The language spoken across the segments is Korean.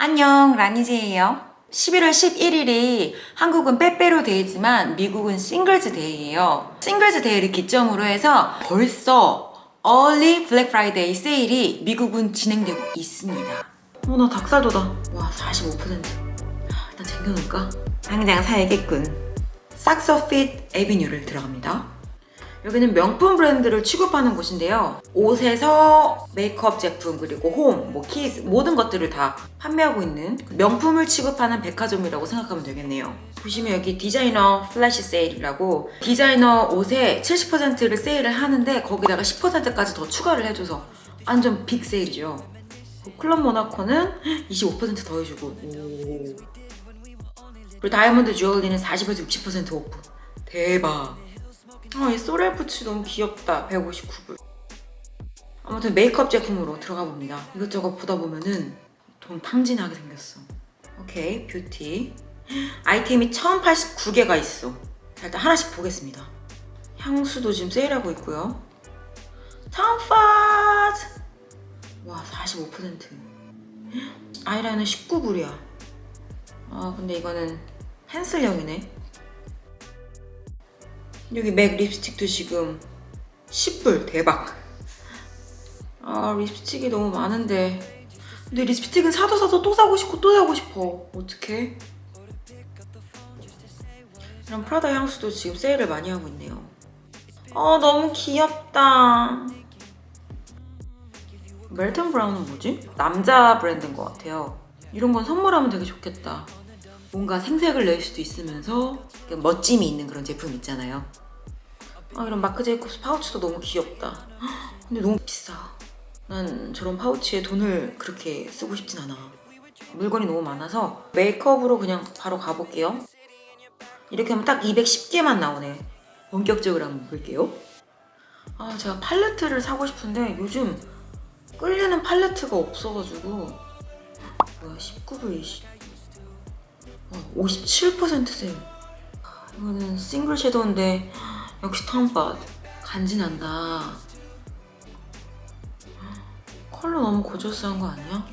안녕, 라니제예요. 11월 11일이 한국은 빼빼로 데이지만 미국은 싱글즈 데이예요. 싱글즈 데이를 기점으로 해서 벌써 Early Black Friday 세일이 미국은 진행되고 있습니다. 어, 나 닭살도다. 와, 45%. 일단 챙겨놓을까? 당장 사야겠군. 삭서핏 에비뉴를 들어갑니다. 여기는 명품 브랜드를 취급하는 곳인데요. 옷에서 메이크업 제품 그리고 홈, 뭐 키즈 모든 것들을 다 판매하고 있는 명품을 취급하는 백화점이라고 생각하면 되겠네요. 보시면 여기 디자이너 플래시 세일이라고 디자이너 옷에 70%를 세일을 하는데 거기다가 10%까지 더 추가를 해줘서 완전 빅 세일이죠. 클럽 모나코는 25%더 해주고 오. 그리고 다이아몬드 주얼리는 40에서 60% 오프. 대박. 아, 이 소렐푸치 너무 귀엽다. 159불. 아무튼 메이크업 제품으로 들어가 봅니다. 이것저것 보다 보면은 돈 탕진하게 생겼어. 오케이, 뷰티. 아이템이 1089개가 있어. 자, 일단 하나씩 보겠습니다. 향수도 지금 세일하고 있고요. 탐파즈! 와, 45%. 아이라이너 19불이야. 아, 근데 이거는 펜슬형이네. 여기 맥 립스틱도 지금 10불 대박. 아 립스틱이 너무 많은데. 근데 립스틱은 사도 사도 또 사고 싶고 또 사고 싶어. 어떡해? 이런 프라다 향수도 지금 세일을 많이 하고 있네요. 어 너무 귀엽다. 멜튼 브라운은 뭐지? 남자 브랜드인 것 같아요. 이런 건 선물하면 되게 좋겠다 뭔가 생색을 낼 수도 있으면서 멋짐이 있는 그런 제품 있잖아요. 아 이런 마크 제이콥스 파우치도 너무 귀엽다. 헉, 근데 너무 비싸. 난 저런 파우치에 돈을 그렇게 쓰고 싶진 않아. 물건이 너무 많아서 메이크업으로 그냥 바로 가볼게요. 이렇게 하면 딱 210개만 나오네. 본격적으로 한번 볼게요. 아 제가 팔레트를 사고 싶은데 요즘 끌리는 팔레트가 없어가지고 뭐야 19불 20 57% 세일. 아, 이거는 싱글 섀도우인데 역시 텀팟 간지난다. 컬러 너무 고저스한 거 아니야?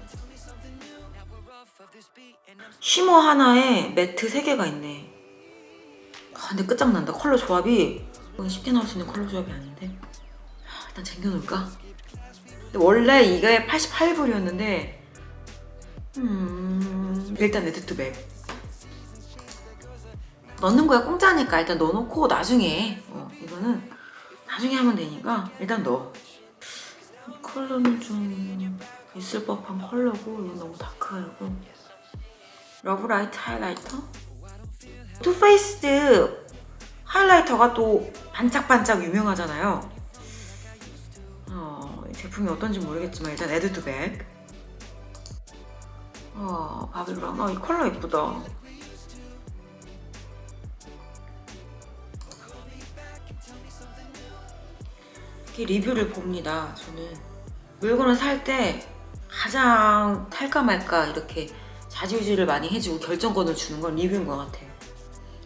쉬머 하나에 매트 3개가 있네. 아, 근데 끝장난다. 컬러 조합이 이건 쉽게 나올 수 있는 컬러 조합이 아닌데. 아, 일단 챙겨놓을까? 근데 원래 이게 88불이었는데 음... 일단 네트투백 넣는 거야 공짜니까. 일단 넣어놓고 나중에. 어, 이거는 나중에 하면 되니까 일단 넣어. 이 컬러는 좀 있을 법한 컬러고 이건 너무 다크하고. 러브라이트 하이라이터? 투페이스드 하이라이터가 또 반짝반짝 유명하잖아요. 어, 이 제품이 어떤지 모르겠지만 일단 에드투백 어, 바빌론 어, 이 컬러 예쁘다 이렇게 리뷰를 봅니다. 저는 물건을 살 때 가장 탈까 말까 이렇게 자지우지를 많이 해주고 결정권을 주는 건 리뷰인 것 같아요.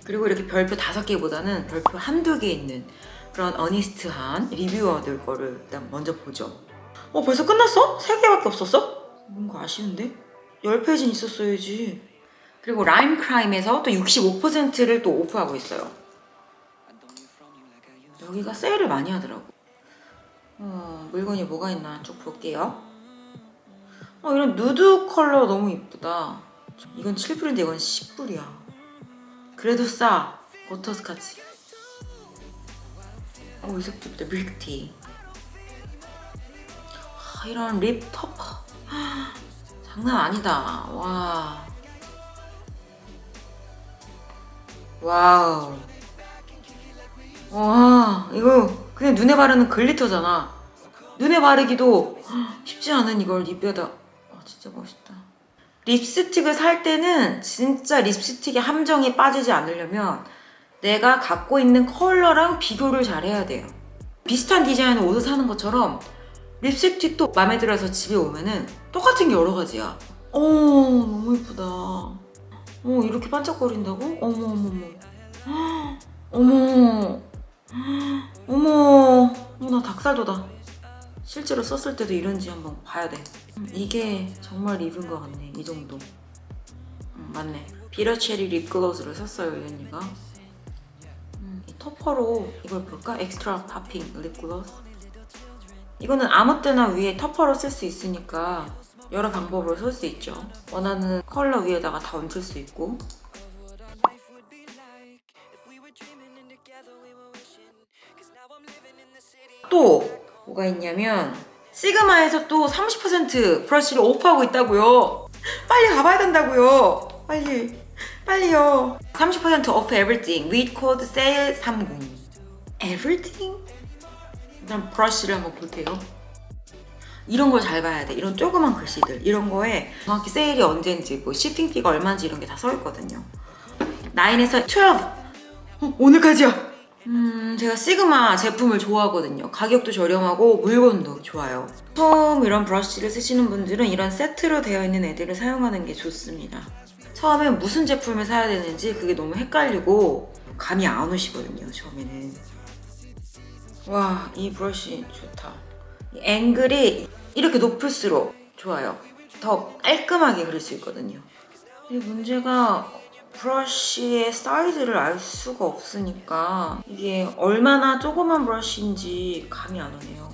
그리고 이렇게 별표 다섯 개보다는 별표 한두 개 있는 그런 어니스트한 리뷰어들 거를 일단 먼저 보죠. 어 벌써 끝났어? 세 개밖에 없었어? 뭔가 아쉬운데? 열 페이지는 있었어야지. 그리고 라임 크라임에서 또 65%를 또 오프하고 있어요. 여기가 세일을 많이 하더라고. 어, 물건이 뭐가 있나 쭉 볼게요. 어, 이런 누드 컬러 너무 이쁘다. 이건 7불인데 이건 10불이야. 그래도 싸. 버터스카치. 어, 이 색도 예쁘다. 밀크티. 아, 이런 립 터퍼. 장난 아니다. 와. 와우. 와, 이거 그냥 눈에 바르는 글리터잖아. 눈에 바르기도 쉽지 않은 이걸 입에다. 아, 진짜 멋있다. 립스틱을 살 때는 진짜 립스틱의 함정에 빠지지 않으려면 내가 갖고 있는 컬러랑 비교를 잘 해야 돼요. 비슷한 디자인의 옷을 사는 것처럼 립스틱도 마음에 들어서 집에 오면은 똑같은 게 여러 가지야. 어, 너무 예쁘다. 어, 이렇게 반짝거린다고? 어머, 어머, 어머. 어머. 어머, 어, 나 닭살도다. 실제로 썼을 때도 이런지 한번 봐야 돼. 음, 이게 정말 리뷰인 것 같네. 이 정도. 음, 맞네. 비러체리 립글로즈를 샀어요, 이 언니가. 음, 이 터퍼로 이걸 볼까? 엑스트라 파핑 립글로즈. 이거는 아무 때나 위에 터퍼로 쓸 수 있으니까 여러 방법으로 쓸 수 있죠. 원하는 컬러 위에다가 다 얹을 수 있고. 뭐가 있냐면 시그마에서 또 30% 브러쉬를 오프하고 있다고요. 빨리 가봐야 된다고요. 빨리 빨리요. 30% off everything with code sale 30. everything? 일단 브러쉬를 한번 볼게요. 이런 걸 잘 봐야 돼. 이런 조그만 글씨들. 이런 거에 정확히 세일이 언제인지, 뭐 shipping 피가 얼마인지 이런 게 다 써 있거든요. 9에서 12. 어, 오늘까지야. 음, 제가 시그마 제품을 좋아하거든요. 가격도 저렴하고 물건도 좋아요. 처음 이런 브러쉬를 쓰시는 분들은 이런 세트로 되어 있는 애들을 사용하는 게 좋습니다. 처음에 무슨 제품을 사야 되는지 그게 너무 헷갈리고 감이 안 오시거든요, 처음에는. 와, 이 브러쉬 좋다. 이 앵글이 이렇게 높을수록 좋아요. 더 깔끔하게 그릴 수 있거든요. 근데 문제가 브러쉬의 사이즈를 알 수가 없으니까 이게 얼마나 조그만 브러쉬인지 감이 안 오네요.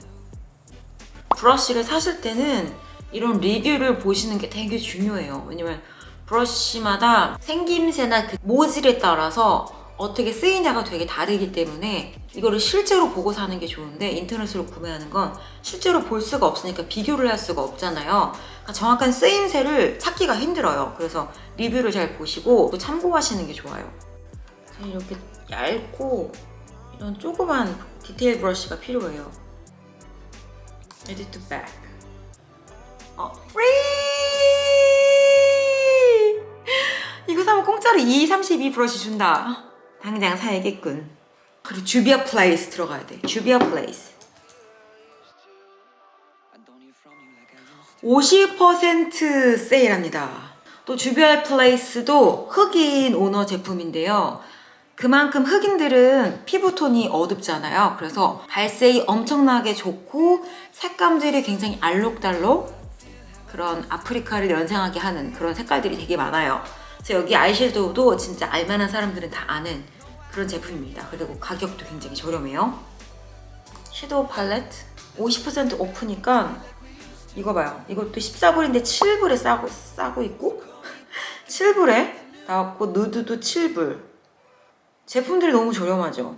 브러쉬를 사실 때는 이런 리뷰를 보시는 게 되게 중요해요. 왜냐면 브러쉬마다 생김새나 그 모질에 따라서 어떻게 쓰이냐가 되게 다르기 때문에 이거를 실제로 보고 사는 게 좋은데 인터넷으로 구매하는 건 실제로 볼 수가 없으니까 비교를 할 수가 없잖아요. 그러니까 정확한 쓰임새를 찾기가 힘들어요. 그래서 리뷰를 잘 보시고 또 참고하시는 게 좋아요. 이렇게 얇고 이런 조그만 디테일 브러쉬가 필요해요. Edit back. 어, free! 이거 사면 공짜로 232 브러쉬 준다. 당장 사야겠군. 그리고 주비아 플레이스 들어가야 돼. 주비아 플레이스. 50% 세일합니다. 또 주비아 플레이스도 흑인 오너 제품인데요. 그만큼 흑인들은 피부톤이 어둡잖아요. 그래서 발색이 엄청나게 좋고 색감들이 굉장히 알록달록 그런 아프리카를 연상하게 하는 그런 색깔들이 되게 많아요. 그래서 여기 아이섀도우도 진짜 알만한 사람들은 다 아는 그런 제품입니다. 그리고 가격도 굉장히 저렴해요. 섀도우 팔레트 50% 오프니까 이거 봐요. 이것도 14불인데 7불에 싸고, 싸고 있고 7불에 나왔고 누드도 7불 제품들이 너무 저렴하죠.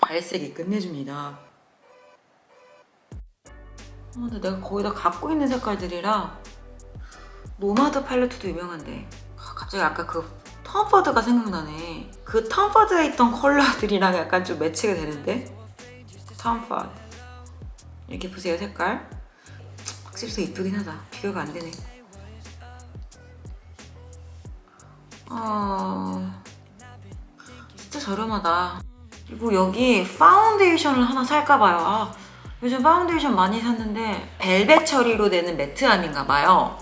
발색이 끝내줍니다. 어, 근데 내가 거의 다 갖고 있는 색깔들이라 노마드 팔레트도 유명한데 아, 갑자기 아까 그 텀퍼드가 생각나네. 그 텀퍼드에 있던 컬러들이랑 약간 좀 매치가 되는데 텀퍼드 이렇게 보세요 색깔 확실히 더 이쁘긴 하다. 비교가 안 되네. 어... 진짜 저렴하다. 그리고 여기 파운데이션을 하나 살까봐요. 아, 요즘 파운데이션 많이 샀는데 벨벳 처리로 되는 매트함인가 봐요.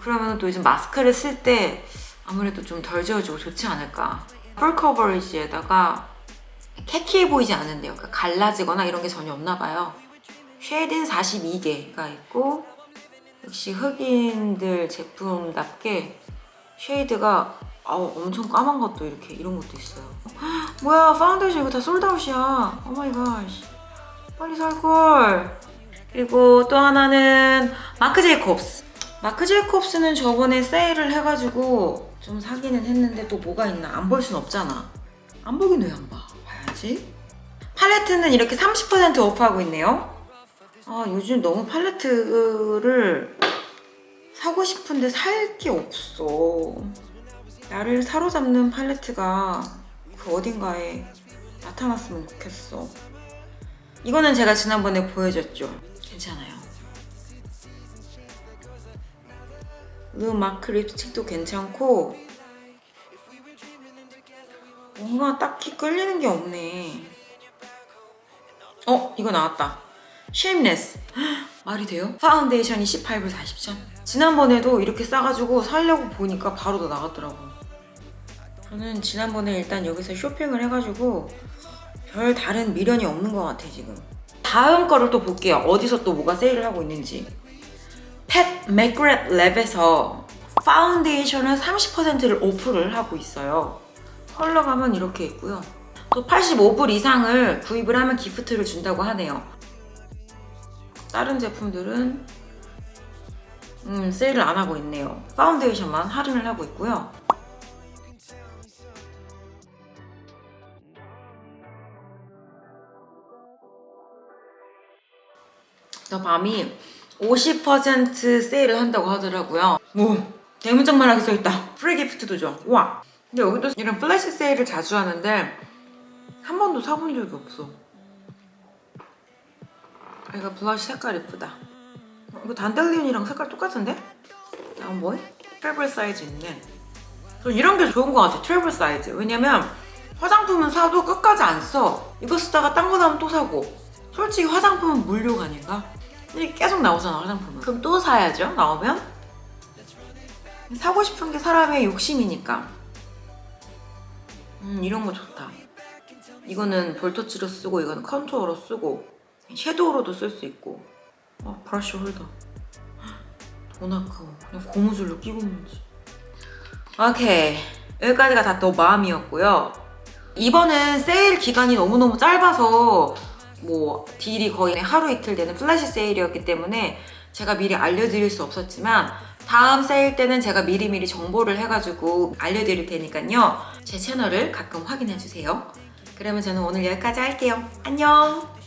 그러면 또 요즘 마스크를 쓸 때 아무래도 좀 덜 지워지고 좋지 않을까. 풀 커버리지에다가 캐키해 보이지 않은데요. 그러니까 갈라지거나 이런 게 전혀 없나 봐요. 쉐딘 42개가 있고 역시 흑인들 제품답게 쉐이드가 아우 엄청 까만 것도 이렇게 이런 것도 있어요. 헉, 뭐야 파운데이션 이거 다 솔드아웃이야. 오마이갓. 빨리 살걸. 그리고 또 하나는 마크 제이콥스. 마크 제이콥스는 저번에 세일을 해가지고 좀 사기는 했는데 또 뭐가 있나 안 볼 순 없잖아. 안 보긴 왜 안 봐? 봐야지. 팔레트는 이렇게 30% 오프하고 있네요. 아 요즘 너무 팔레트를 사고 싶은데 살 게 없어. 나를 사로잡는 팔레트가 그 어딘가에 나타났으면 좋겠어. 이거는 제가 지난번에 보여줬죠. 괜찮아요. 르 마크 립스틱도 괜찮고 뭔가 딱히 끌리는 게 없네. 어, 이거 나왔다. Shameless. 말이 돼요? 파운데이션이 18불 40천. 지난번에도 이렇게 싸가지고 살려고 보니까 바로 더 나갔더라고. 저는 지난번에 일단 여기서 쇼핑을 해가지고 별 다른 미련이 없는 것 같아 지금. 다음 거를 또 볼게요. 어디서 또 뭐가 세일을 하고 있는지. 팻 맥그렛 랩에서 파운데이션을 30%를 오프를 하고 있어요. 컬러 감은 이렇게 있고요. 또 85불 이상을 구입을 하면 기프트를 준다고 하네요. 다른 제품들은 음, 세일을 안 하고 있네요. 파운데이션만 할인을 하고 있고요. 저 밤이 50% 세일을 한다고 하더라고요. 뭐 대문짝만 하게 써있다. 프리 기프트도 줘. 와. 근데 여기도 이런 플래시 세일을 자주 하는데 한 번도 사본 적이 없어. 아, 이거 블러쉬 색깔 예쁘다. 어, 이거 단델리온이랑 색깔 똑같은데? 다음 뭐해? 트래블 사이즈 있네. 저 이런 게 좋은 것 같아. 트래블 사이즈. 왜냐면 화장품은 사도 끝까지 안 써. 이거 쓰다가 딴 거 나면 또 사고. 솔직히 화장품은 물욕 아닌가? 이게 계속 나오잖아 화장품은. 그럼 또 사야죠. 나오면. 사고 싶은 게 사람의 욕심이니까. 음 이런 거 좋다. 이거는 볼터치로 쓰고 이거는 컨투어로 쓰고 섀도우로도 쓸 수 있고. 아 브러쉬 홀더. 돈 아까워. 그냥 고무줄로 끼고 있는지. 오케이 여기까지가 다 또 마음이었고요. 이번은 세일 기간이 너무너무 짧아서 뭐 딜이 거의 하루 이틀 되는 플래시 세일이었기 때문에 제가 미리 알려드릴 수 없었지만 다음 세일 때는 제가 미리미리 정보를 해가지고 알려드릴 테니까요. 제 채널을 가끔 확인해주세요. 그러면 저는 오늘 여기까지 할게요. 안녕!